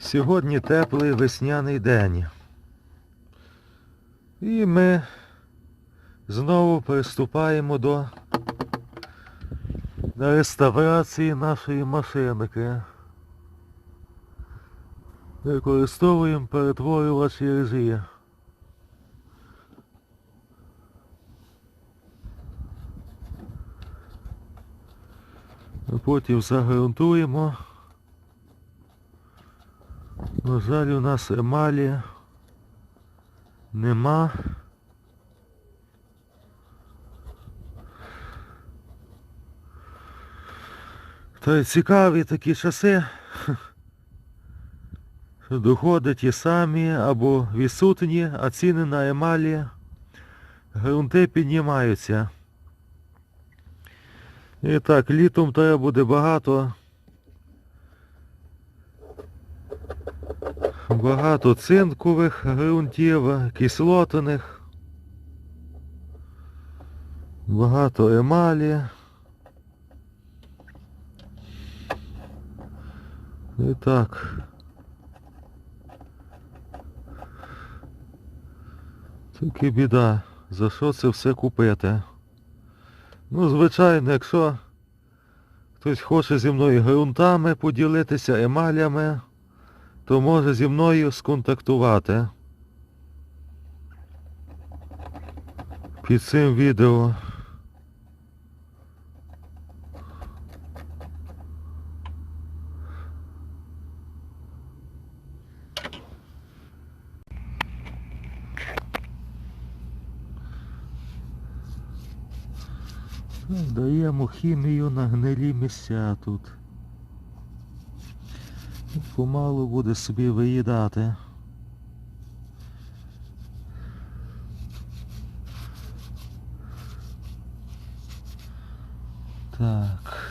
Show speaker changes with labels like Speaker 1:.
Speaker 1: Сьогодні теплий весняний день. І ми знову приступаємо до реставрації нашої машинки. Використовуємо перетворювач іржі. Потім загрунтуємо. На жаль, у нас емалі нема. Та цікаві такі часи. Доходи ті самі або відсутні, а ціни на емалі ґрунти піднімаються. І так, літом треба буде багато Багато цинкових ґрунтів, кислотаних, багато емалі. І так. Тільки біда, за що це все купити? Ну, звичайно, якщо хтось хоче зі мною ґрунтами поділитися, емалями, то може зі мною сконтактувати під цим відео. Даємо хімію на гнилі місця тут. Помалу буде собі виїдати. Так.